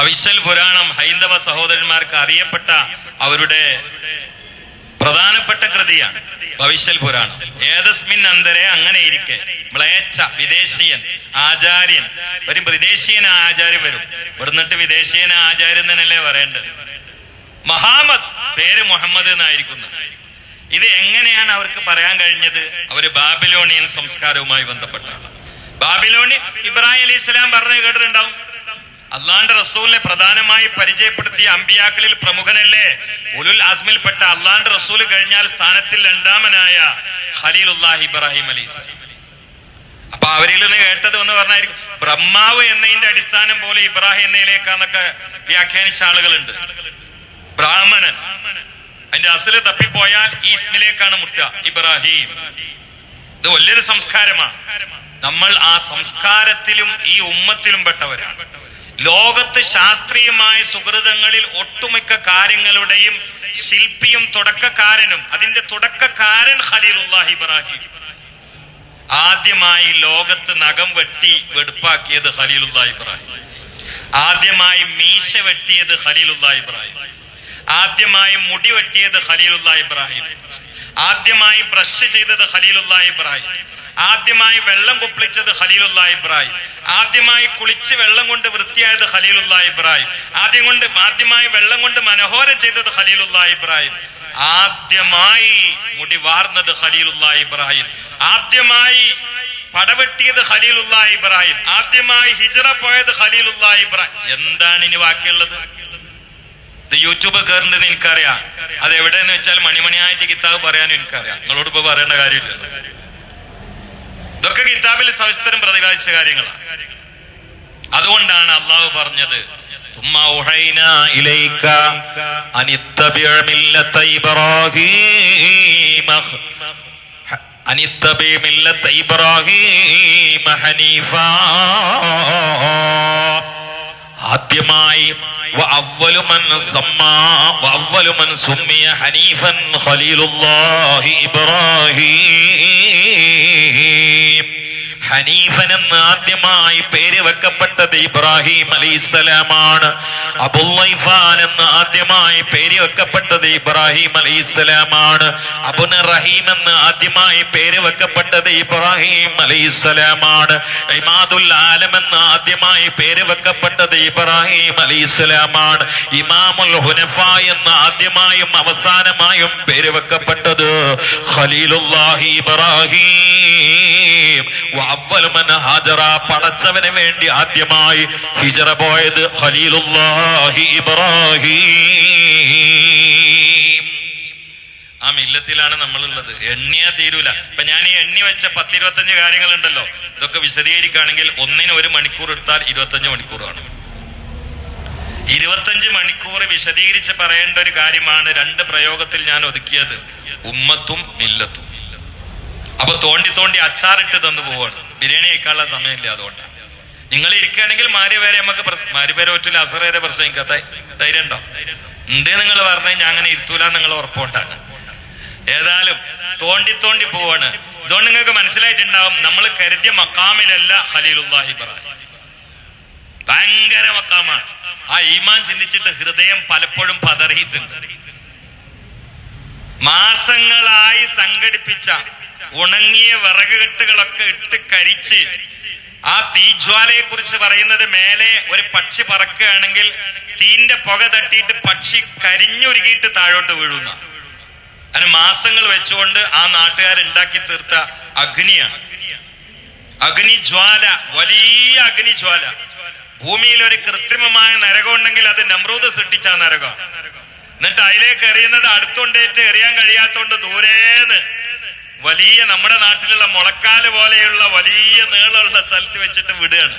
ഭവിഷ്യൽ പുരാണം ഹൈന്ദവ സഹോദരന്മാർക്ക് അറിയപ്പെട്ട അവരുടെ പ്രധാനപ്പെട്ട കൃതിയാണ് ഭവിഷ്യൽ പുരാണം. ഏതസ്മിൻ അന്തരെ അങ്ങനെ ഇരിക്കെ. മ്ലേച്ഛ വിദേശീയൻ ആചാര്യൻ. ഒരു വിദേശീയൻ ആചാര്യൻ വരും. ഇവിടുന്നിട്ട് വിദേശീയൻ ആചാര്യൻ തന്നെയല്ലേ പറയേണ്ടത്? മഹാമദ് പേര് മുഹമ്മദ് എന്നായിരിക്കുന്നു. ഇത് എങ്ങനെയാണ് അവർക്ക് പറയാൻ കഴിഞ്ഞത്? അവർ ബാബിലോണിയൻ സംസ്കാരവുമായി ബന്ധപ്പെട്ടാണ് ബാബിലോണി ഇബ്രാഹിം അലി ഇസ്ലാം പറഞ്ഞു കേട്ടിട്ടുണ്ടാവും? അള്ളാന്റെ റസൂലിനെ പ്രധാനമായി പരിചയപ്പെടുത്തിയ അമ്പിയാക്കളിൽ പ്രമുഖനല്ലേ? ഉലുൽ അസ്മിൽപ്പെട്ട അള്ളാന്റെ റസൂൽ കഴിഞ്ഞാൽ സ്ഥാനത്തിൽ രണ്ടാമനായ ഖലീലുല്ലാഹി ഇബ്രാഹിം അലി ഇസ്ലാം അപ്പൊ അവരിൽ നിന്ന് കേട്ടത് എന്ന് പറഞ്ഞായിരിക്കും ബ്രഹ്മാവ് എന്നതിന്റെ അടിസ്ഥാനം പോലെ ഇബ്രാഹിം എന്നതിലേക്കാന്നൊക്കെ വ്യാഖ്യാനിച്ച ആളുകളുണ്ട്. ബ്രാഹ്മണൻ. അതിന്റെ അസൽ തപ്പിപ്പോയാൽ ഈ ഇസ്മിലേക്കാണ് മുട്ട ഇബ്രാഹിം. ഇത് വലിയൊരു സംസ്കാരമാണ്. നമ്മൾ ആ സംസ്കാരത്തിലും ഈ ഉമ്മത്തിലും പെട്ടവരാണ്. ലോകത്ത് ശാസ്ത്രീയമായ സുഹൃതങ്ങളിൽ ഒട്ടുമിക്ക കാര്യങ്ങളുടെയും ശില്പിയും തുടക്കക്കാരനും അതിന്റെ തുടക്കക്കാരൻ ഖലീലുല്ലാഹി ഇബ്രാഹിം. ആദ്യമായി ലോകത്ത് നഖം വെട്ടി വെടുപ്പാക്കിയത് ഖലീലുല്ലാ ഇബ്രാഹിം. ആദ്യമായി മീശ വെട്ടിയത് ഖലീലുല്ലാ ഇബ്രാഹിം. ആദ്യമായി മുടി വെട്ടിയത് ഖലീലുല്ലാ ഇബ്രാഹിം. ആദ്യമായി ബ്രഷ് ചെയ്തത് ഖലീലുല്ലാ ഇബ്രാഹിം. ആദ്യമായി വെള്ളം കുപ്പിളിച്ചത് ഹലീലുള്ള ഇബ്രാഹിം. ആദ്യമായി കുളിച്ച് വെള്ളം കൊണ്ട് വൃത്തിയായത് ഹലീലുള്ള ഇബ്രാഹിം. ആദ്യം കൊണ്ട് ആദ്യമായി വെള്ളം കൊണ്ട് മനോഹരം ചെയ്തത് ഹലീലുള്ള ഇബ്രാഹിം. ആദ്യമായി മുടി വാർന്നത് ഹലീലുള്ള ഇബ്രാഹിം. ആദ്യമായി പടവെട്ടിയത് ഹലീലുള്ള ഇബ്രാഹിം. ആദ്യമായി ഹിജറ പോയത് ഹലീലുള്ള ഇബ്രാഹിം. എന്താണ് ഇനി ബാക്കിയുള്ളത്? ഇത് യൂട്യൂബ് കയറിണ്ടെന്ന് എനിക്കറിയാം. അത് എവിടെയെന്ന് വെച്ചാൽ മണിമണിയായിട്ട് കിതാബ് പറയാനും എനിക്കറിയാം. നിങ്ങളോട് ഇപ്പൊ പറയേണ്ട കാര്യമില്ല. ഇതൊക്കെ കിതാബിൽ സവിസ്തരം പ്രതിപാദിച്ച കാര്യങ്ങളാണ് അതുകൊണ്ടാണ് അള്ളാഹു പറഞ്ഞത് ആദ്യമായി ഹനീഫൻ ഖലീലുല്ലാഹി ഇബ്രാഹിം. ഹനീഫൻ എന്ന് ആദ്യമായി പേര് വെക്കപ്പെട്ടത് ഇബ്രാഹിം അലൈസലാമാണ് അബുല്ലൈഫാൻ എന്ന് ആദ്യമായി പേര് വെക്കപ്പെട്ടത് ഇബ്രാഹിം അലൈസലാമാണ് അബുന റഹീം എന്ന് ആദ്യമായി പേര് വെക്കപ്പെട്ടത് ഇബ്രാഹിം അലൈസലാമാണ് ഇമാദുൽ ആലം എന്ന് ആദ്യമായി പേര് വെക്കപ്പെട്ടത് ഇബ്രാഹിം അലൈസലാമാണ് ഇമാമുൽ ഹുനഫ എന്ന് ആദ്യമായും അവസാനമായും പേര് വെക്കപ്പെട്ടത് ഖലീലുല്ലാഹി ഇബ്രാഹിം ഹാജറ പടച്ചവന് വേണ്ടി ആദ്യമായി ഹിജറ പോയത് ഖലീലുല്ലാഹി ഇബ്രാഹിം. ആ മില്ലത്തിലാണ് നമ്മളുള്ളത്. എണ്ണിയാ തീരൂല. ഇപ്പൊ ഞാൻ ഈ എണ്ണി വെച്ച പത്തിരുപത്തഞ്ച് കാര്യങ്ങളുണ്ടല്ലോ. ഇതൊക്കെ വിശദീകരിക്കുകയാണെങ്കിൽ ഒന്നിന് ഒരു മണിക്കൂർ എടുത്താൽ ഇരുപത്തഞ്ച് മണിക്കൂറാണ്. ഇരുപത്തഞ്ച് മണിക്കൂർ വിശദീകരിച്ച് പറയേണ്ട ഒരു കാര്യമാണ് രണ്ട് പ്രയോഗത്തിൽ ഞാൻ ഒതുക്കിയത്. ഉമ്മത്തും മില്ലത്തും. അപ്പൊ തോണ്ടി തോണ്ടി അച്ചാറിട്ട് തന്നു പോവാണ്. ബിരിയാണി കഴിക്കാനുള്ള സമയമില്ല അതുകൊണ്ട്. നിങ്ങൾ ഇരിക്കുകയാണെങ്കിൽ മാരി പേരെ നമുക്ക് മാരി പേരെ ഒറ്റ അസറേരെ പ്രസംഗിക്കാത്ത ധൈര്യം ഉണ്ടോ? ഉണ്ട് നിങ്ങൾ പറഞ്ഞ ഞാൻ അങ്ങനെ ഇരുത്തൂല നിങ്ങൾ ഉറപ്പുണ്ടാണ് ഏതായാലും തോണ്ടി തോണ്ടി പോവാണ്. ഇതുകൊണ്ട് നിങ്ങൾക്ക് മനസ്സിലായിട്ടുണ്ടാവും നമ്മൾ കരുതിയ മക്കാമിലല്ല ഹലീലുല്ലാഹി ഇബ്രാഹിം. ഭയങ്കര മക്കാമാണ് ആ ഈമാൻ ചിന്തിച്ചിട്ട് ഹൃദയം പലപ്പോഴും പതറിയിട്ടുണ്ട്. മാസങ്ങളായി സംഘടിപ്പിച്ച ഉണങ്ങിയ വിറകുകെട്ടുകളൊക്കെ ഇട്ട് കരിച്ച് ആ തീജ്വാലയെ കുറിച്ച് പറയുന്നത് മേലെ ഒരു പക്ഷി പറക്കുകയാണെങ്കിൽ തീന്റെ പുക തട്ടിയിട്ട് പക്ഷി കരിഞ്ഞൊരുക്കിയിട്ട് താഴോട്ട് വീഴുന്ന. അങ്ങനെ മാസങ്ങൾ വെച്ചുകൊണ്ട് ആ നാട്ടുകാർ ഉണ്ടാക്കി തീർത്ത അഗ്നിയാണ്. അഗ്നിജ്വാല വലിയ അഗ്നിജ്വാല ഭൂമിയിൽ ഒരു കൃത്രിമമായ നരകം ഉണ്ടെങ്കിൽ അത് നമ്രൂദ് സൃഷ്ടിച്ച നരകം. എന്നിട്ട് അതിലേക്ക് എറിയുന്നത് അടുത്തുണ്ടേറ്റ് എറിയാൻ കഴിയാത്തോണ്ട് ദൂരേന്ന് വലിയ നമ്മുടെ നാട്ടിലുള്ള മുളക്കാൽ പോലെയുള്ള വലിയ നീളമുള്ള സ്ഥലത്ത് വെച്ചിട്ട് വിടുകയാണ്.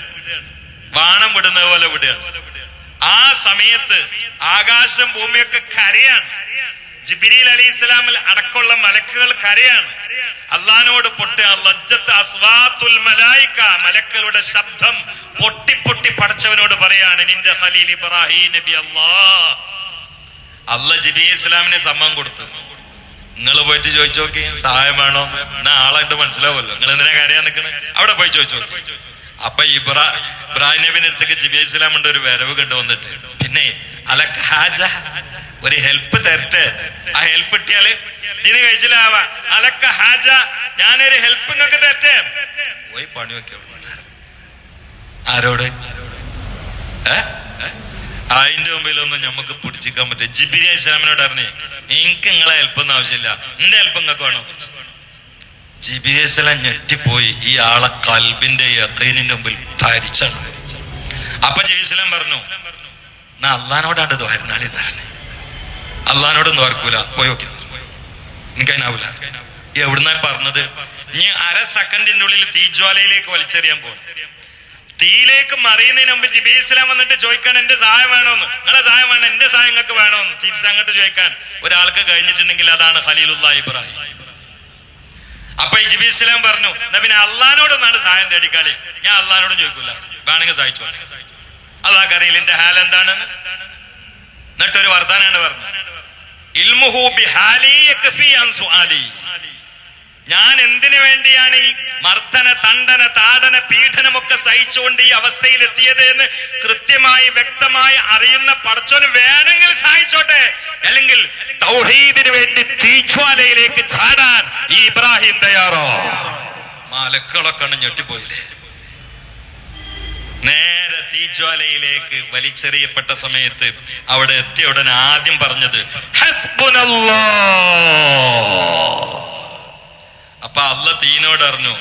വാണം വിടുന്നത് പോലെ വിടുകയാണ്. ആ സമയത്ത് ആകാശം ഭൂമിയൊക്കെ കരയാണ്. ജിബിരിൽ അലി ഇസ്ലാമിൽ അടക്കമുള്ള മലക്കുകൾ കരയാണ്. അള്ളഹാനോട് പൊട്ട് അസ്വാത്തുൽ മലായിക്ക മലക്കളുടെ ശബ്ദം പൊട്ടി പൊട്ടി പടച്ചവനോട് പറയാണ് നിന്റെ ഹലീൽ ഇബ്രാഹിം നബി അല്ലാ അല്ല ജിബി ഇസ്ലാമിനെ സമ്മാനം കൊടുത്തു. നിങ്ങൾ പോയിട്ട് ചോദിച്ചു നോക്കി സഹായം വേണോ? എന്നാ ആളായിട്ട് മനസ്സിലാവുമല്ലോ. നിങ്ങൾ എന്തിനാ കരയാൻ നിൽക്കണേ? അവിടെ പോയി ചോദിച്ചു നോക്കി. അപ്പൊ ഇബ്രാ ഇബ്രാഹിം നബിന്റെ അടുത്തേക്ക് ജിബി ഇസ്ലാമിന്റെ ഒരു വരവ് കണ്ടു വന്നിട്ട് പിന്നെ അല ഹാജ ഒരു ഹെൽപ്പ് തരട്ടെ. ആ ഹെൽപ്പ് കിട്ടിയാൽ ഇതിന് കഴിച്ചില്ലാവാ അലക്ക ഹാജ ഞാനൊരു ഹെൽപ്പ് നിങ്ങൾക്ക് തരട്ടെ. പോയി പണി വെക്കെ ആരോട്? ഏ? അതിന്റെ മുമ്പിലൊന്നും നമുക്ക് പിടിച്ചിക്കാൻ പറ്റും ജിബിരി അസ്ലാമിനോട് അറിഞ്ഞു എനിക്ക് നിങ്ങളെ ഹെൽപ്പ് ഒന്നും ആവശ്യമില്ല. എന്റെ ഹെൽപ്പ് നിങ്ങൾക്ക് വേണോ? ജിബിരി അസ്ലാം ഞെട്ടിപ്പോയി. ഈ ആളെ കൽബിന്റെ യക്കൈനിന്റെ മുമ്പിൽ ധരിച്ചാണ് അപ്പൊ ജയ്സ്ലാം പറഞ്ഞു എന്നാ അള്ളഹാനോടാണ്ട് ദ്വാരനാളി പറഞ്ഞു. അള്ളഹാനോടൊന്നും ഓർക്കൂല പോയി ഓക്കെ എനിക്കതിനാവൂല എവിടുന്നാ പറഞ്ഞത്? ഇനി അര സെക്കൻഡിന്റെ ഉള്ളിൽ തീജ്വാലയിലേക്ക് വലിച്ചെറിയാൻ പോകും തീയിലേക്ക് മറിയുന്നതിന് മുമ്പ് ജിബി ഇസ്ലാം വന്നിട്ട് ചോദിക്കാൻ എന്റെ സഹായം വേണമെന്ന് നിങ്ങളെ സഹായം വേണം. എന്റെ സഹായം നിങ്ങൾക്ക് വേണോന്ന്? തിരിച്ചങ്ങോട്ട് ചോദിക്കാൻ ഒരാൾക്ക് കഴിഞ്ഞിട്ടുണ്ടെങ്കിൽ അതാണ് ഹലീലുല്ലാ ഇബ്രാഹിം. അപ്പൊ ജിബി ഇസ്ലാം പറഞ്ഞു എന്നാ പിന്നെ അള്ളഹാനോടൊന്നാണ് സഹായം തേടിക്കാളി ഞാൻ അള്ളഹാനോടും ചോദിക്കൂല. വേണമെങ്കിൽ സഹായിച്ചോ. അള്ളാഹ്ക്കറിയില്ല എന്റെ ഹാൽ എന്താണ്? എന്നിട്ടൊരു വർദ്ധാനാണ് പറഞ്ഞു ഇൽമുഹു. ഞാൻ എന്തിനു വേണ്ടിയാണ് ഈ മർദ്ദന തണ്ടന താടന പീഡനമൊക്കെ സഹിച്ചുകൊണ്ട് ഈ അവസ്ഥയിൽ എത്തിയത് എന്ന് കൃത്യമായി വ്യക്തമായി അറിയുന്ന പടച്ചോന് വേണമെങ്കിൽ സഹായിച്ചോട്ടെ. അല്ലെങ്കിൽ തൗഹീദിന് വേണ്ടി തീജ്വാലയിലേക്ക് ചാടാൻ ഈ ഇബ്രാഹിം തയ്യാറോ? മാലക്കളൊക്കെ ഞെട്ടിപ്പോയില്ലേ? നേരെ തീജ്വാലയിലേക്ക് വലിച്ചെറിയപ്പെട്ട സമയത്ത് അവിടെ എത്തിയ ഉടനെ ആദ്യം പറഞ്ഞത് "ഹസ്ബുനല്ലാ." അപ്പൊ അല്ല തീനോട് അറിഞ്ഞു.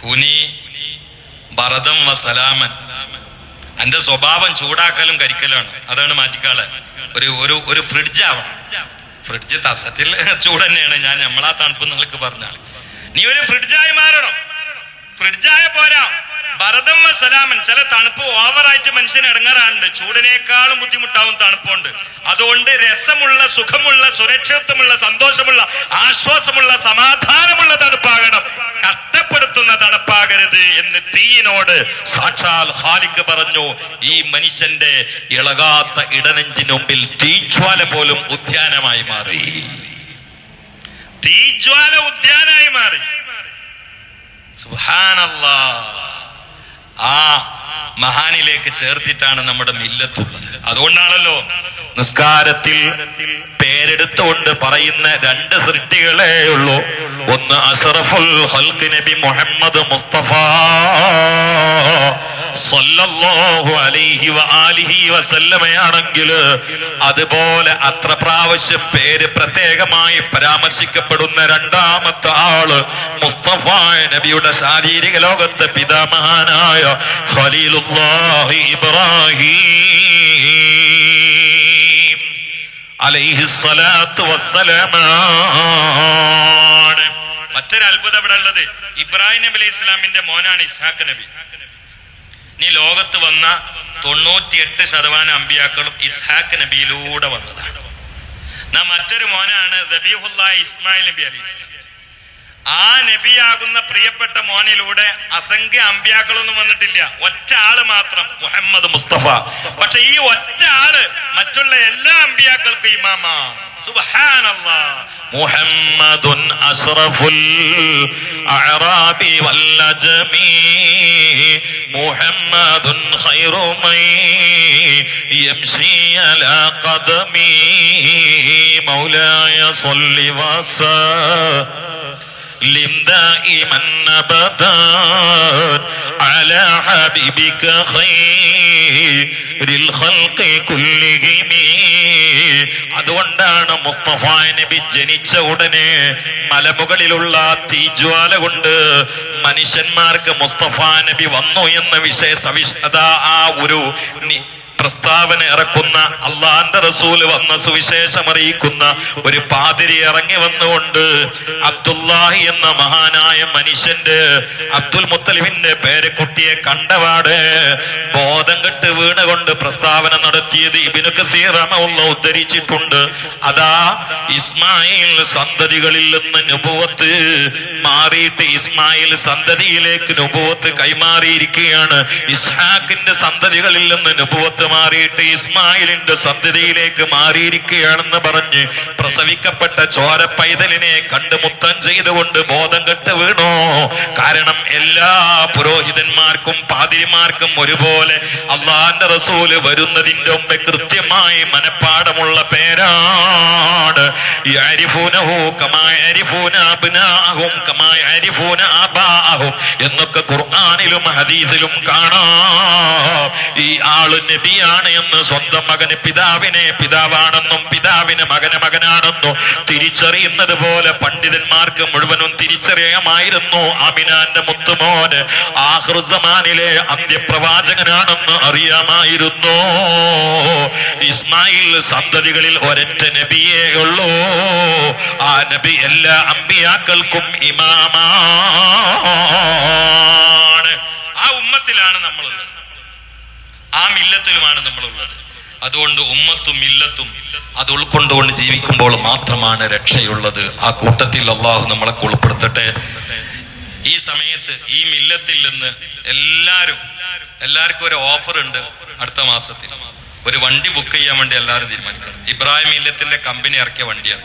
കുനി ഭരതം വസലാമൻ സലാമൻ. എന്റെ സ്വഭാവം ചൂടാക്കലും കരിക്കലാണ് അതാണ് മാറ്റിക്കാളെ. ഒരു ഒരു ഒരു ഫ്രിഡ്ജ് ആവണം. ഫ്രിഡ്ജ് തസത്തിൽ ചൂട് തന്നെയാണ്. ഞാൻ നമ്മളാ തണുപ്പ് നിങ്ങൾക്ക് പറഞ്ഞാൽ നീ ഒരു ഫ്രിഡ്ജായി മാറണം. ഫ്രിഡ്ജായ പോരാ. ഭരതം സലാമൻ ചില തണുപ്പ് ഓവറായിട്ട് മനുഷ്യന് ഇടങ്ങാറുണ്ട് ചൂടിനേക്കാളും ബുദ്ധിമുട്ടാവും തണുപ്പുണ്ട് അതുകൊണ്ട് രസമുള്ള സുഖമുള്ള സുരക്ഷിതത്വമുള്ള സന്തോഷമുള്ള ആശ്വാസമുള്ള സമാധാനമുള്ള തണുപ്പാകണം. കഷ്ടപ്പെടുത്തുന്ന തണുപ്പാകരുത് എന്ന് തീയിനോട് സാക്ഷാൽ ഹാലിക്ക് പറഞ്ഞു. ഈ മനുഷ്യന്റെ ഇളകാത്ത ഇടനെഞ്ചിന് മുമ്പിൽ തീജ്വാല പോലും ഉദ്യാനമായി മാറി. തീജ്വാല ഉദ്യാനായി മാറി. സുഹാനല്ലാ ആ മഹാനിലേക്ക് ചേർത്തിട്ടാണ് നമ്മുടെ മില്ലത്തുള്ളത്. അതുകൊണ്ടാണല്ലോ നിസ്കാരത്തിൽ പേരെടുത്തുകൊണ്ട് പറയുന്ന രണ്ട് സൃഷ്ടികളേ ഉള്ളൂ. ഒന്ന് അഷറഫുൽ ഹൽക്ക് നബി മുഹമ്മദ് മുസ്തഫ അതുപോലെ അത്ര പ്രാവശ്യം പേര് പ്രത്യേകമായി പരാമർശിക്കപ്പെടുന്ന രണ്ടാമത്തെ ആൾ മുസ്തഫ നബിയുടെ ശാരീരിക ലോകത്തെ പിതാമഹാനായ ഖലീലുല്ലാഹി ഇബ്രാഹിം. അലൈഹിസ്സലാത്തു വസ്സലാമാണ് മറ്റൊരു അത്ഭുതം ഇവിടെ ഉള്ളത്? ഇബ്രാഹിം നബി അലൈഹി ഇസ്ലാമിന്റെ മോനാണ് ഇസ്ഹാഖ് നബി. നീ ലോകത്ത് വന്ന തൊണ്ണൂറ്റിയെട്ട് ശതമാനം അമ്പിയാക്കളും ഇസ്ഹാഖ് നബിയിലൂടെ വന്നതാണ്. നാം മറ്റൊരു മോനാണ് ഇസ്മായിൽ നബി അലൈഹി ഇസ്ലാം ആ നബിയാകുന്ന പ്രിയപ്പെട്ട മോനിലൂടെ അസംഖ്യ അമ്പ്യാക്കളൊന്നും വന്നിട്ടില്ല. ഒറ്റ ആൾ മാത്രം മുഹമ്മദ് മുസ്തഫ. പക്ഷെ ഈ ഒറ്റ ആൾ മറ്റുള്ള എല്ലാ അമ്പ്യാക്കൾക്കും ഇമാമ മുഹമ്മദുൻ അഷ്റഫുൽ അഅറാബി വല്ലജമി. മുഹമ്മദുൻ ഖൈറു മൻ യംശി അലാ ഖദമി. മൗലായ സ്വല്ലി വസല്ലം لم دائما ابدا على حبيبك خير الخلق كلهم അതുകൊണ്ടാണ് മുസ്തഫ നബി ജനിച്ച ഉടനെ മലമുകളിലുള്ള തീജ്വാല കൊണ്ട് മനുഷ്യന്മാർക്ക് മുസ്തഫ നബി വന്നു എന്ന വിഷയ സവിശേഷത ആ ഒരു നി- പ്രസ്താവന ഇറക്കുന്ന അള്ളാന്റെ റസൂൽ വന്ന സുവിശേഷം അറിയിക്കുന്ന ഒരു പാതിരി ഇറങ്ങി വന്നുകൊണ്ട് അബ്ദുല്ലാഹി എന്ന മഹാനായ മനുഷ്യന്റെ അബ്ദുൽ മുത്തലിബിന്റെ പേരക്കുട്ടിയെ കണ്ടപാട് ബോധം കെട്ട് വീണുകൊണ്ട് പ്രസ്താവന നടത്തിയത് ഇബിനു കത്തീറമുള്ള ഉദ്ധരിച്ചിട്ടുണ്ട്. അതാ ഇസ്മായിൽ സന്തതികളിൽ നിന്ന് നുപുവത്ത് മാറിയിട്ട് ഇസ്മായിൽ സന്തതിയിലേക്ക് നുപുവത്ത് കൈമാറിയിരിക്കുകയാണ്. ഇസ്ഹാക്കിന്റെ സന്തതികളിൽ നിന്ന് നുപുവത്ത് മാറിയിട്ട് ഇസ്മായിലിന്റെ സന്തതിയിലേക്ക് മാറിയിരിക്കുകയാണെന്ന് പറഞ്ഞ് പ്രസവിക്കപ്പെട്ട ചോര പൈതലിനെ കണ്ട് മുത്തം ചെയ്തുകൊണ്ട് ബോധം കെട്ട് വീണോ. കാരണം എല്ലാ പുരോഹിതന്മാർക്കും പാതിരിമാർക്കും ഒരുപോലെ അള്ളാന്റെ റസൂൽ വരുന്നതിന്റെ മുമ്പ് കൃത്യമായി മനപ്പാടമുള്ള പേരാണ് എന്നൊക്കെ ഖുർആനിലും ഹദീസിലും കാണാം. ഈ ആൾ നബിയാണ് എന്ന് സ്വന്തം മകന് പിതാവിനെ പിതാവാണെന്നും പിതാവിന് മകന് മകനാണെന്നും തിരിച്ചറിയുന്നത് പോലെ പണ്ഡിതന്മാർക്ക് മുഴുവനും തിരിച്ചറിയാമായിരുന്നു. അമിനാന്റെ മുത്തുമോന് ആഹൃസമാനിലെ അന്ത്യപ്രവാചകനാണെന്ന് അറിയാമായിരുന്നു. ഇസ്മായിൽ സന്തതികളിൽ ഒരറ്റ നബിയേ ഉള്ളൂ. ആ നബി എല്ലാ അമ്പിയാക്കൾക്കും ഇമാമാണ്. ആ ഉമ്മത്തിലാണ് നമ്മളുള്ളത്. ആ മില്ലത്തിലുമാണ് നമ്മളുള്ളത്. അതുകൊണ്ട് ഉമ്മത്തും മില്ലത്തും അത് ഉൾക്കൊണ്ടുകൊണ്ട് ജീവിക്കുമ്പോൾ മാത്രമാണ് രക്ഷയുള്ളത്. ആ കൂട്ടത്തിൽ അള്ളാഹു നമ്മളെ ഉൾപ്പെടുത്തട്ടെ ഈ സമയത്ത് ഈ മില്ലത്തിൽ നിന്ന് എല്ലാരും എല്ലാവർക്കും ഒരു ഓഫർ ഉണ്ട് അടുത്ത മാസത്തിൽ. ഒരു വണ്ടി ബുക്ക് ചെയ്യാൻ വേണ്ടി എല്ലാവരും തീരുമാനിക്കണം. ഇബ്രാഹിം ഇല്ലത്തിന്റെ കമ്പനി ഇറക്കിയ വണ്ടിയാണ്.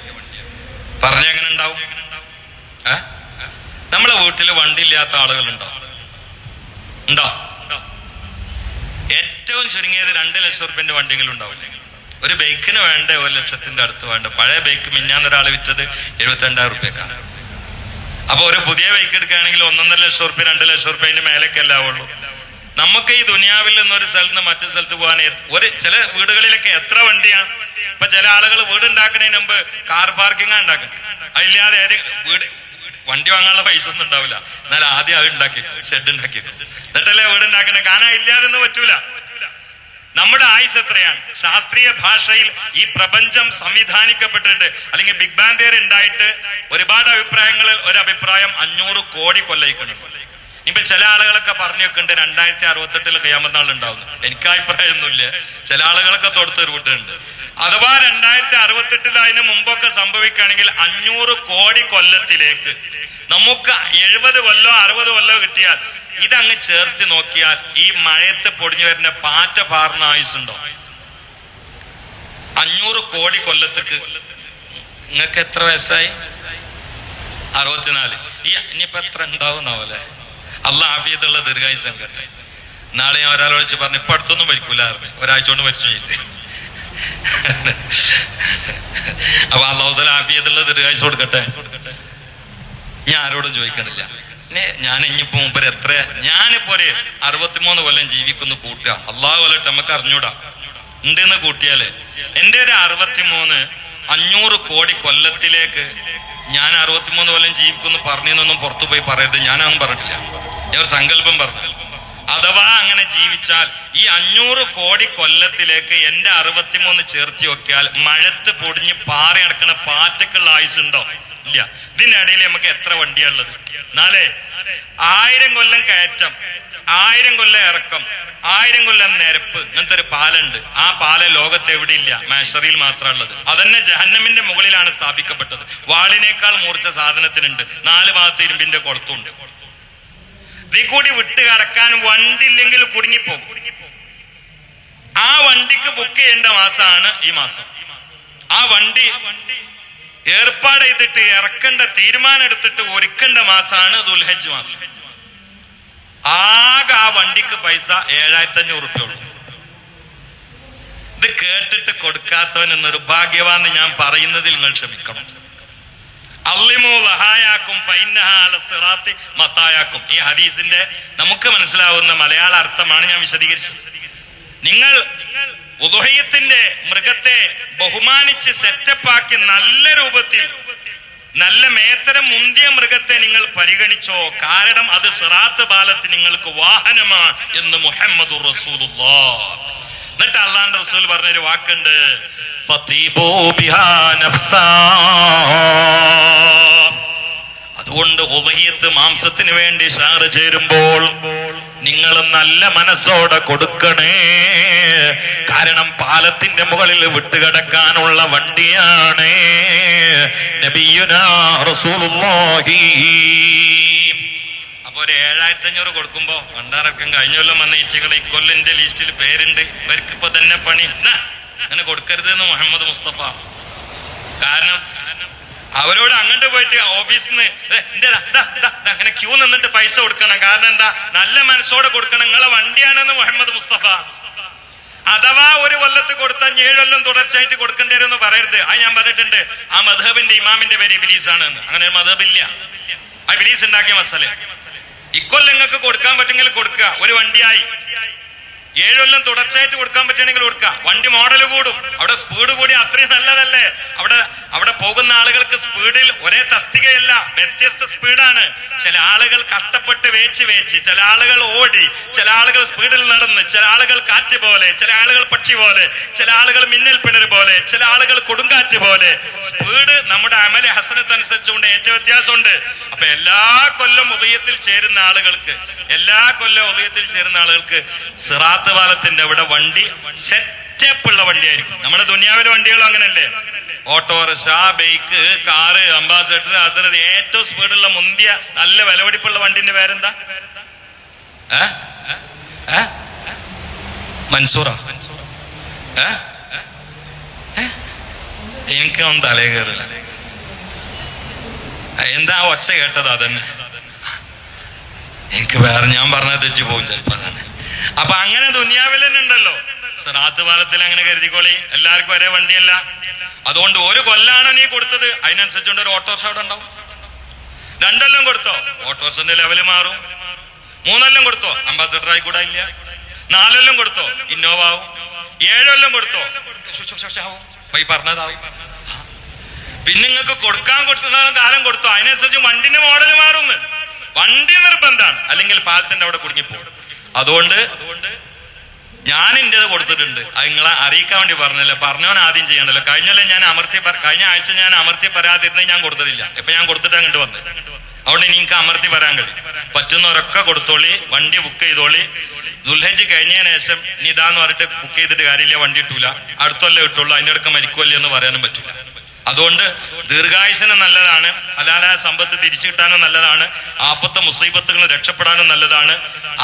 പറഞ്ഞ എങ്ങനെ ഉണ്ടാവും? നമ്മളെ വീട്ടിൽ വണ്ടി ഇല്ലാത്ത ആളുകൾ ഉണ്ടോ? ഏറ്റവും ചുരുങ്ങിയത് രണ്ട് ലക്ഷം റുപ്യന്റെ വണ്ടിയെങ്കിലും ഉണ്ടാവില്ല. ഒരു ബൈക്കിന് വേണ്ട ഒരു ലക്ഷത്തിന്റെ അടുത്ത് വേണ്ട. പഴയ ബൈക്ക് മിന്നാന്നൊരാൾ വിറ്റത് എഴുപത്തിരണ്ടായിരം റുപ്യക്കാണ് അപ്പൊ ഒരു പുതിയ ബൈക്ക് എടുക്കുകയാണെങ്കിൽ ഒന്നൊന്നര ലക്ഷം റുപ്യ രണ്ട് ലക്ഷം റുപ്യന്റെ ആവുള്ളൂ. നമുക്ക് ഈ ദുനിയാവിൽ നിന്ന് ഒരു സ്ഥലത്ത് നിന്ന് മറ്റു സ്ഥലത്ത് പോകാൻ ഒരു ചില വീടുകളിലൊക്കെ എത്ര വണ്ടിയാണ്? ഇപ്പൊ ചില ആളുകൾ വീട് ഉണ്ടാക്കുന്നതിന് മുമ്പ് കാർ പാർക്കിംഗ് ഉണ്ടാക്കുന്നത് അതില്ലാതെ വീട് വണ്ടി വാങ്ങാനുള്ള പൈസ ഒന്നും ഉണ്ടാവില്ല. എന്നാൽ ആദ്യം അത് ഉണ്ടാക്കി ഷെഡ് ഉണ്ടാക്കി. എന്നിട്ടല്ലേ വീട് ഉണ്ടാക്കണേ? കാരണം ഇല്ലാതൊന്നും പറ്റൂല. നമ്മുടെ ആയുസ് എത്രയാണ്? ശാസ്ത്രീയ ഭാഷയിൽ ഈ പ്രപഞ്ചം സംവിധാനിക്കപ്പെട്ടിട്ട് അല്ലെങ്കിൽ ബിഗ് ബാൻ തിയറി ഉണ്ടായിട്ട് ഒരുപാട് അഭിപ്രായങ്ങളിൽ ഒരു അഭിപ്രായം അഞ്ഞൂറ് കോടി കൊല്ലയിക്കണം ഇപ്പൊ ചില ആളുകളൊക്കെ പറഞ്ഞു വെക്കുന്നുണ്ട് രണ്ടായിരത്തി അറുപത്തെട്ടിൽ കയ്യാമനാൾ ഉണ്ടാവുന്നു എനിക്ക് അഭിപ്രായമൊന്നുമില്ല. ചില ആളുകളൊക്കെ തൊടുത്ത് വിട്ടിട്ടുണ്ട് അഥവാ രണ്ടായിരത്തി അറുപത്തെട്ടിൽ അതിന് മുമ്പൊക്കെ സംഭവിക്കുകയാണെങ്കിൽ അഞ്ഞൂറ് കോടി കൊല്ലത്തിലേക്ക് നമുക്ക് എഴുപത് കൊല്ലോ അറുപത് കൊല്ലോ കിട്ടിയാൽ ഇതങ്ങ് ചേർത്ത് നോക്കിയാൽ ഈ മഴയത്ത് പൊടിഞ്ഞു വരുന്ന പാറ്റ പാർന്ന ആയുസുണ്ടോ? അഞ്ഞൂറ് കോടി കൊല്ലത്തേക്ക് നിങ്ങൾക്ക് എത്ര വയസ്സായി? അറുപത്തിനാല്. ഈ ഇനിയിപ്പോ എത്ര ഉണ്ടാവുന്നാവല്ലേ അല്ല ആഫിയത്തുള്ള ദീർഘായുസം കട്ടെ നാളെ ഞാൻ ഒരാളെ വിളിച്ച് പറഞ്ഞു ഇപ്പൊ അടുത്തൊന്നും മരിക്കൂല മരിക്കൂലായിരുന്നു ഒരാഴ്ച കൊണ്ട് മരിച്ചു ചെയ്ത് അപ്പൊ അള്ളാഹുദല ആഫിയത്തുള്ള ദീർഘായുസ് കൊടുക്കട്ടെ. ഞാൻ ആരോടും ചോദിക്കണില്ല. ഞാൻ ഇനിയിപ്പോ മുമ്പ് എത്ര ഞാനിപ്പോ ഒരു അറുപത്തിമൂന്ന് കൊല്ലം ജീവിക്കുന്നു കൂട്ടുക. അള്ളാഹു കൊല്ലട്ടെ നമുക്ക് അറിഞ്ഞൂടാ. ഉണ്ടെന്ന് കൂട്ടിയാൽ. എന്റെ ഒരു അറുപത്തിമൂന്ന് അഞ്ഞൂറ് കോടി കൊല്ലത്തിലേക്ക് ഞാൻ അറുപത്തിമൂന്ന് കൊല്ലം ജീവിക്കുന്നു പറഞ്ഞൊന്നും പുറത്തു പോയി പറയരുത്. ഞാനൊന്നും പറഞ്ഞിട്ടില്ല. ഞാൻ ഒരു സങ്കല്പം പറഞ്ഞു. അഥവാ അങ്ങനെ ജീവിച്ചാൽ ഈ അഞ്ഞൂറ് കോടി കൊല്ലത്തിലേക്ക് എന്റെ അറുപത്തിമൂന്ന് ചേർത്തി നോക്കിയാൽ മഴത്ത് പൊടിഞ്ഞ് പാറി അടക്കണ പാറ്റക്കുള്ള ആയുസ് ഉണ്ടോ? ഇല്ല. ഇതിനിടയിൽ നമുക്ക് എത്ര വണ്ടിയാണുള്ളത് നാലേ? ആയിരം കൊല്ലം കയറ്റം ആയിരം കൊല്ലം ഇറക്കം ആയിരം കൊല്ലം നിരപ്പ് ഇങ്ങനത്തെ ഒരു പാലുണ്ട്. ആ പാല ലോകത്ത് എവിടെയില്ല? മാഷറിയിൽ മാത്രമേ ഉള്ളത്. അതന്നെ ജഹന്നമിന്റെ മുകളിലാണ് സ്ഥാപിക്കപ്പെട്ടത്. വാളിനേക്കാൾ മൂർച്ച സാധനത്തിനുണ്ട്. നാല് ഭാഗത്ത് ഇരുമ്പിന്റെ കൊളത്തുണ്ട്. ഇതീ കൂടി വിട്ട് കടക്കാൻ വണ്ടി ഇല്ലെങ്കിൽ കുടുങ്ങിപ്പോകും. ആ വണ്ടിക്ക് ബുക്ക് ചെയ്യേണ്ട മാസമാണ് ഈ മാസം. ആ വണ്ടി ഏർപ്പാട് ചെയ്തിട്ട് ഇറക്കേണ്ട തീരുമാനം എടുത്തിട്ട് ഒരുക്കേണ്ട മാസമാണ് ദുൽഹജ് മാസം. ആകെ ആ വണ്ടിക്ക് പൈസ ഏഴായിരത്തി അഞ്ഞൂറ് ഉള്ളൂ. ഇത് കേട്ടിട്ട് കൊടുക്കാത്തവൻ നിർഭാഗ്യവാന്ന് ഞാൻ പറയുന്നതിൽ നിങ്ങൾ ക്ഷമിക്കണം അള്ളിമു ലഹായാക്കും ഫൈന്നഹ അല സിറാത്തി മത്തായാക്കും. ഈ ഹദീസിന്റെ നമുക്ക് മനസ്സിലാവുന്ന മലയാള അർത്ഥമാണ് ഞാൻ വിശദീകരിച്ചത്. നിങ്ങൾ ഉദുഹയത്തിന്റെ മൃഗത്തെ ബഹുമാനിച്ച് സെറ്റപ്പാക്കി നല്ല രൂപത്തിൽ നല്ല മേത്തരം മുന്തിയ മൃഗത്തെ നിങ്ങൾ പരിഗണിച്ചോ? കാരണം അത് സിറാത്ത് ബാലത്ത് നിങ്ങൾക്ക് വാഹനമാണ് എന്ന് മുഹമ്മദ് എന്നിട്ട് അള്ളാന്റെ റസൂൽ പറഞ്ഞൊരു വാക്കുണ്ട്. അതുകൊണ്ട് ഉമയത്ത് മാംസത്തിന് വേണ്ടി ഷാറ് ചേരുമ്പോൾ നിങ്ങൾ നല്ല മനസ്സോടെ കൊടുക്കണേ. കാരണം പാലത്തിന്റെ മുകളിൽ വിട്ടുകിടക്കാനുള്ള വണ്ടിയാണ് അപ്പൊ ഒരു ഏഴായിരത്തി അഞ്ഞൂറ് കൊടുക്കുമ്പോ ഭണ്ഡാരക്കം കഴിഞ്ഞ കൊല്ലം വന്ന ഈച്ചകൾ ഇക്കൊല്ലിന്റെ ലിസ്റ്റിൽ പേരുണ്ട്. ഇവർക്ക് തന്നെ പണി. അങ്ങനെ കൊടുക്കരുത് എന്ന് മുഹമ്മദ് മുസ്തഫ. കാരണം അവരോട് അങ്ങോട്ട് പോയിട്ട് ഓഫീസിൽ നിന്ന് അങ്ങനെ ക്യൂ നിന്നിട്ട് പൈസ കൊടുക്കണം. കാരണം എന്താ? നല്ല മനസ്സോടെ കൊടുക്കണം. നിങ്ങളെ വണ്ടിയാണെന്ന് മുഹമ്മദ് മുസ്തഫ. അഥവാ ഒരു കൊല്ലത്ത് കൊടുത്താൽ ഏഴൊല്ലം തുടർച്ചയായിട്ട് കൊടുക്കേണ്ടി വരുമെന്ന് പറയരുത്. അത് ഞാൻ പറഞ്ഞിട്ടുണ്ട്. ആ മധബിന്റെ ഇമാമിന്റെ പേര് ബിലീസ് ആണ് അങ്ങനെ മധബില്ല ആ ഇബിലീസ് ഉണ്ടാക്കിയ മസല. ഇക്കൊല്ലം നിങ്ങൾക്ക് കൊടുക്കാൻ പറ്റുമെങ്കിൽ കൊടുക്കുക. ഒരു വണ്ടിയായി. ഏഴ് കൊല്ലം തുടർച്ചയായിട്ട് കൊടുക്കാൻ പറ്റുകയാണെങ്കിൽ കൊടുക്കുക വണ്ടി മോഡൽ കൂടും. അവിടെ സ്പീഡ് കൂടി അത്രയും നല്ലതല്ലേ? അവിടെ അവിടെ പോകുന്ന ആളുകൾക്ക് സ്പീഡിൽ ഒരേ തസ്തികയല്ല വ്യത്യസ്ത സ്പീഡാണ് ചില ആളുകൾ കഷ്ടപ്പെട്ട് വേച്ച് വേച്ച് ചില ആളുകൾ ഓടി ചില ആളുകൾ സ്പീഡിൽ നടന്ന് ചില ആളുകൾ കാറ്റ് പോലെ ചില ആളുകൾ പക്ഷി പോലെ ചില ആളുകൾ മിന്നൽ പിണർ പോലെ ചില ആളുകൾ കൊടുങ്കാറ്റ് പോലെ. സ്പീഡ് നമ്മുടെ അമല ഹസനത്ത് അനുസരിച്ചുകൊണ്ട് ഏറ്റവും വ്യത്യാസമുണ്ട്. അപ്പൊ എല്ലാ കൊല്ലം ഉദയത്തിൽ ചേരുന്ന ആളുകൾക്ക് എല്ലാ കൊല്ലം ഉദയത്തിൽ ചേരുന്ന ആളുകൾക്ക് സിറാത്ത് പാലത്തിന്റെ അവിടെ വണ്ടി സെറ്റപ്പ് ഉള്ള വണ്ടിയായിരിക്കും. നമ്മുടെ ദുനിയാവിലെ വണ്ടികളും അങ്ങനല്ലേ? ഓട്ടോറിക്ഷ ബൈക്ക് കാറ് അംബാസഡർ അതിന് ഏറ്റവും സ്പീഡുള്ള മുന്തിയ നല്ല വിലപിടിപ്പുള്ള വണ്ടിന്റെ പേരെന്താ? മൻസൂറ? എനിക്കൊന്നും തലേ കയറില്ല. എന്താ ഒച്ച കേട്ടത് അതന്നെ? എനിക്ക് വേറെ ഞാൻ പറഞ്ഞത് തെറ്റി പോകും ചിലപ്പോ അതാണ് അപ്പൊ അങ്ങനെ ദുനിയാവിൽ തന്നെ ഉണ്ടല്ലോ. സിറാത്ത് പാലത്തിൽ അങ്ങനെ കരുതിക്കോളി. എല്ലാവർക്കും ഒരേ വണ്ടിയല്ല. അതുകൊണ്ട് ഒരു കൊല്ലാണ് നീ കൊടുത്തത്. അതിനനുസരിച്ചുകൊണ്ട് ഒരു ഓട്ടോറിക്ഷ അവിടെ ഉണ്ടാവും. രണ്ടെല്ലാം കൊടുത്തോ? ഓട്ടോറിക്ഷന്റെ ലെവൽ മാറും. മൂന്നെല്ലാം കൊടുത്തോ? അംബാസഡർ ആയിക്കൂടാ ഇല്ല. നാലെല്ലാം കൊടുത്തോ? ഇന്നോവ ആവും. ഏഴെല്ലാം കൊടുത്തോ? ആവും. പറഞ്ഞതാവും. പിന്നെ നിങ്ങൾക്ക് കൊടുക്കാൻ കൊടുക്കുന്ന കാലം കൊടുത്തോ? അതിനനുസരിച്ച് വണ്ടിന്റെ മോഡൽ മാറുന്നു വണ്ടി നിർബന്ധമാണ്. അല്ലെങ്കിൽ പാലത്തിന്റെ അവിടെ കുടുങ്ങിപ്പോകും അതുകൊണ്ട് ഞാൻ കൊടുത്തിട്ടുണ്ട്. നിങ്ങളെ അറിയിക്കാൻ വേണ്ടി പറഞ്ഞല്ലേ? പറഞ്ഞവൻ ആദ്യം ചെയ്യണല്ലോ. കഴിഞ്ഞല്ലേ ഞാൻ അമർത്തി കഴിഞ്ഞ ആഴ്ച ഞാൻ അമർത്തി പറയാതിരുന്നത് ഞാൻ കൊടുത്തിട്ടില്ല. ഇപ്പൊ ഞാൻ കൊടുത്തിട്ട് അങ്ങോട്ട് വന്നത് അതുകൊണ്ട് എനിക്ക് അമർത്തി വരാൻ കഴിയും. പറ്റുന്നവരൊക്കെ കൊടുത്തോളി വണ്ടി ബുക്ക് ചെയ്തോളി. ദുൽഹജ് കഴിഞ്ഞതിന് ശേഷം നീ ഇതാന്ന് പറഞ്ഞിട്ട് ബുക്ക് ചെയ്തിട്ട് കാര്യമില്ല വണ്ടി കിട്ടൂല. അടുത്തല്ലേ കിട്ടുള്ളൂ അതിന്റെ അടുക്ക മരിക്കുമല്ലേ എന്ന് പറയാനും പറ്റൂല അതുകൊണ്ട് ദീർഘായുസിന് നല്ലതാണ് ഹലാലായ സമ്പത്ത് തിരിച്ചു കിട്ടാനും നല്ലതാണ് ആപത്ത മുസീബത്തുകൾ രക്ഷപ്പെടാനും നല്ലതാണ്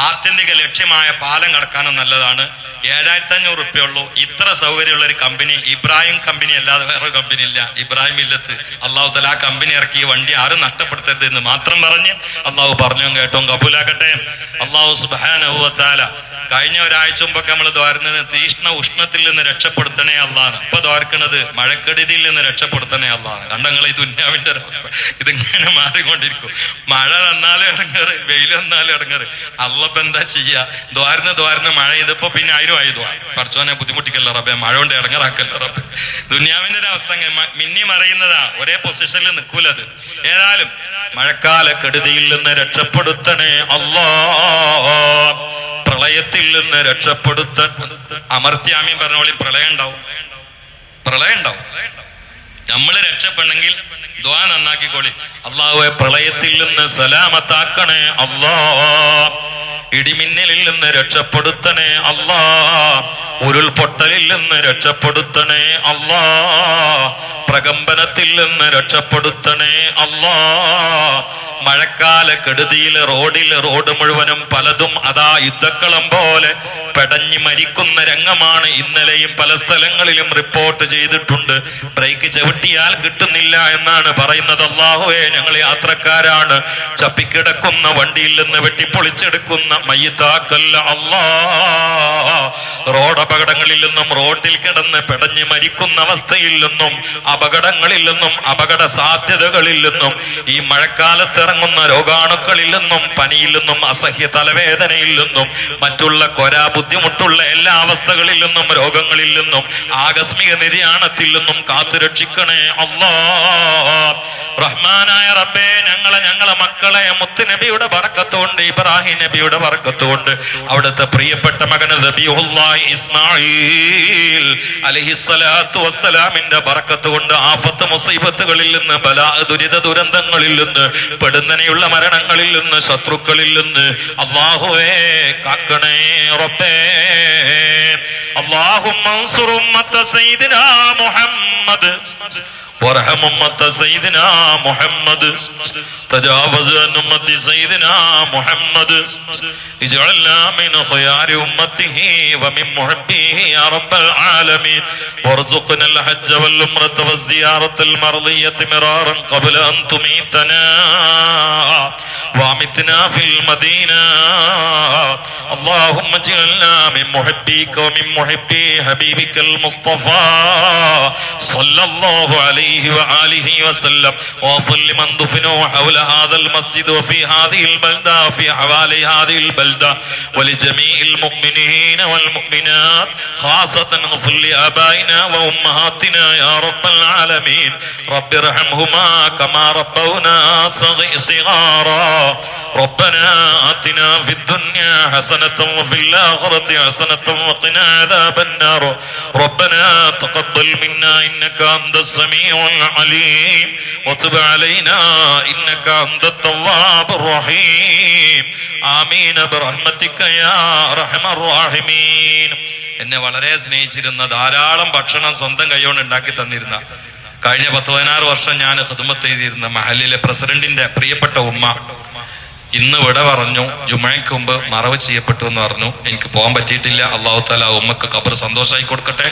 ആത്യന്തിക ലക്ഷ്യമായ പാലം കടക്കാനും നല്ലതാണ്. ഏഴായിരത്തി അഞ്ഞൂറ് റുപ്യ ഉള്ളൂ ഇത്ര സൗകര്യമുള്ള ഒരു കമ്പനി ഇബ്രാഹിം കമ്പനി അല്ലാതെ വേറെ കമ്പനി ഇല്ല. ഇബ്രാഹിം ഇല്ലത്ത് അള്ളാഹു തല ആ കമ്പനി ഇറക്കി. വണ്ടി ആരും നഷ്ടപ്പെടുത്തരുത് എന്ന് മാത്രം പറഞ്ഞ് അള്ളാഹു പറഞ്ഞു കേട്ടോ കബൂലാക്കട്ടെ. അള്ളാഹു സുബാനുഭവത്താല കഴിഞ്ഞ ഒരാഴ്ച മുമ്പൊക്കെ നമ്മൾ ദ്വാരുന്നത് തീഷ്ണ ഉഷ്ണത്തിൽ നിന്ന് രക്ഷപ്പെടുത്തണേ അല്ലാണ് ഇപ്പൊ ദ്വാർക്കണത് മഴക്കെടുതിയിൽ നിന്ന് രക്ഷപ്പെടുത്തണേ അല്ലാണ് കണ്ടങ്ങൾ ഈ ദുന്യാവിന്റെ അവസ്ഥ? ഇതിങ്ങനെ മാറിക്കൊണ്ടിരിക്കും. മഴ തന്നാലും ഇടങ്ങറ് വെയിൽ തന്നാലും ഇടങ്ങറ്. അല്ലപ്പ എന്താ ചെയ്യാ? ദ്വാരുന്ന ദ്വാരുന്ന മഴ ഇതിപ്പോ പിന്നെ ആയിരം ആയി ദ്വാ. പറച്ചോനെ ബുദ്ധിമുട്ടിക്കല്ല റബ്ബെ? മഴ കൊണ്ട് ഇടങ്ങറാക്കല്ല റബ്ബെ? ദുന്യാവിന്റെ ഒരു അവസ്ഥ മിന്നി മറിയുന്നതാ. ഒരേ പൊസിഷനിൽ നിൽക്കൂലത് ഏതായാലും മഴക്കാല കെടുതിയിൽ നിന്ന് രക്ഷപ്പെടുത്തണേ അല്ലാ പ്രളയത്തിൽ നിന്ന് രക്ഷപ്പെടുത്ത അമർത്യാമി പറഞ്ഞോളി പ്രളയം ഉണ്ടാവും. പ്രളയം ഉണ്ടാവും. നമ്മൾ രക്ഷപ്പെടണമെങ്കിൽ ദ്വാ നന്നാക്കിക്കോളി. അള്ളാഹുവെ പ്രളയത്തിൽ നിന്ന് സലാമത്താക്കണേ അള്ളാ. ഇടിമിന്നലിൽ നിന്ന് രക്ഷപ്പെടുത്തണേ അള്ളാ. ഉരുൾപൊട്ടലിൽ നിന്ന് രക്ഷപ്പെടുത്തണേ അല്ലാ പ്രകമ്പനത്തിൽ നിന്ന് രക്ഷപ്പെടുത്തണേ അല്ലാ. മഴക്കാല കെടുതിയിൽ റോഡിൽ റോഡ് മുഴുവനും പലതും അതാ യുദ്ധക്കളം പോലെ പെടഞ്ഞു മരിക്കുന്ന രംഗമാണ് ഇന്നലെയും പല സ്ഥലങ്ങളിലും റിപ്പോർട്ട് ചെയ്തിട്ടുണ്ട്. ബ്രേക്ക് ചവിട്ടിയാൽ കിട്ടുന്നില്ല എന്നാണ് പറയുന്നത്. അള്ളാഹുവേ ഞങ്ങൾ യാത്രക്കാരാണ്. ചപ്പിക്കിടക്കുന്ന വണ്ടിയിൽ നിന്ന് വെട്ടിപ്പൊളിച്ചെടുക്കുന്ന മയ്യത്താക്കല്ല അള്ളാ റോഡ് അപകടങ്ങളിൽ നിന്നും റോഡിൽ കിടന്ന് പെടഞ്ഞു മരിക്കുന്ന അവസ്ഥയിൽ നിന്നും അപകടങ്ങളിൽ നിന്നും അപകട സാധ്യതകളിൽ നിന്നും ഈ മഴക്കാലത്ത് ഇറങ്ങുന്ന രോഗാണുക്കളിൽ നിന്നും പനിയിൽ നിന്നും അസഹ്യ തലവേദനയിൽ നിന്നും മറ്റുള്ള കൊര ബുദ്ധിമുട്ടുള്ള എല്ലാ അവസ്ഥകളിൽ നിന്നും രോഗങ്ങളിൽ നിന്നും ആകസ്മിക നിര്യാണത്തിൽ നിന്നും കാത്തുരക്ഷിക്കണേ അല്ലാ റഹ്മാനായ റബ്ബേ ഞങ്ങളെ ഞങ്ങളെ മക്കളെ മുത്ത് നബിയുടെ വറക്കത്തുകൊണ്ട് ഇബ്രാഹിം നബിയുടെ വറക്കത്തുകൊണ്ട് അവിടുത്തെ പ്രിയപ്പെട്ട മകന് നബിയുല്ലാഹി ഇസ്മായിൽ അലഹിസ്സലാത്തു വസ്സലാമിന്റെ ബറക്കത്ത് അതുകൊണ്ട് ആഫത്ത് മുസൈബത്തുകളിൽ നിന്ന് പല ദുരിത ദുരന്തങ്ങളിൽ നിന്ന് പെടുന്നനെയുള്ള മരണങ്ങളിൽ നിന്ന് ശത്രുക്കളിൽ നിന്ന് അള്ളാഹുവേ കാക്കണേ ഉറപ്പേ അള്ളാഹും മൻസുറും മുഹമ്മദ്. سيدنا محمد وارحم أمة سيدنا محمد تجاوز عن أمة سيدنا محمد اجعلنا من خيار أمته ومن محبيه يا رب العالمين وارزقنا الحج والعمرة والزيارة المرضية مرارا قبل أن تميتنا وامتنا في المدينة اللهم اجعلنا من محبيك ومن محبي حبيبك المصطفى صلى الله عليه وآله وسلم. وغفر لمن دفنوا حول هذا المسجد وفي هذه البلدة وفي حوالي هذه البلدة. ولجميع المؤمنين والمؤمنات خاصة اغفر لآبائنا وأمهاتنا يا رب العالمين. رب ارحمهما كما ربونا صغ- صغارا. ربنا آتنا في الدنيا حسنة وفي الآخرة حسنة وقنا عذاب النار. ربنا تقبل منا إنك أنت السميع العليم وتب علينا إنك أنت التواب الرحيم آمين برحمتك يا أرحم الراحمين എന്നെ വളരെ സ്നേഹിച്ചിരുന്ന ധാരാളം ഭക്ഷണം സ്വന്തം കൈകൊണ്ട് ഉണ്ടാക്കി തന്നിരുന്ന കഴിഞ്ഞ പത്ത് പതിനാറ് വർഷം ഞാൻ ഹൃദമത്ത് ചെയ്തിരുന്ന മഹലിലെ പ്രസിഡന്റിന്റെ പ്രിയപ്പെട്ട ഉമ്മ ഇന്ന് വിട പറഞ്ഞു ജുമഴയ്ക്ക് മുമ്പ് മറവ് ചെയ്യപ്പെട്ടു എന്ന് പറഞ്ഞു. എനിക്ക് പോകാൻ പറ്റിയിട്ടില്ല. അള്ളാഹു താല ഉമ്മക്ക് ഖബർ സന്തോഷമായി കൊടുക്കട്ടെ.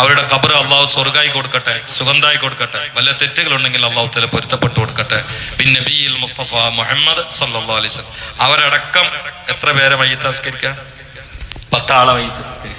അവരുടെ ഖബർ അള്ളാഹു സ്വർഗായി കൊടുക്കട്ടെ. സുഗന്ധായി കൊടുക്കട്ടെ. വല്ല തെറ്റുകളുണ്ടെങ്കിൽ അള്ളാഹു താല പൊരുത്തപ്പെട്ടു കൊടുക്കട്ടെ. പിന്നെ നബിയിൽ മുസ്തഫ മുഹമ്മദ് സല്ലാ അലിസ് അവരടക്കം എത്ര പേരെ മയ്യത്താസ്കരിക്കാം പത്താളെ വൈകിട്ട്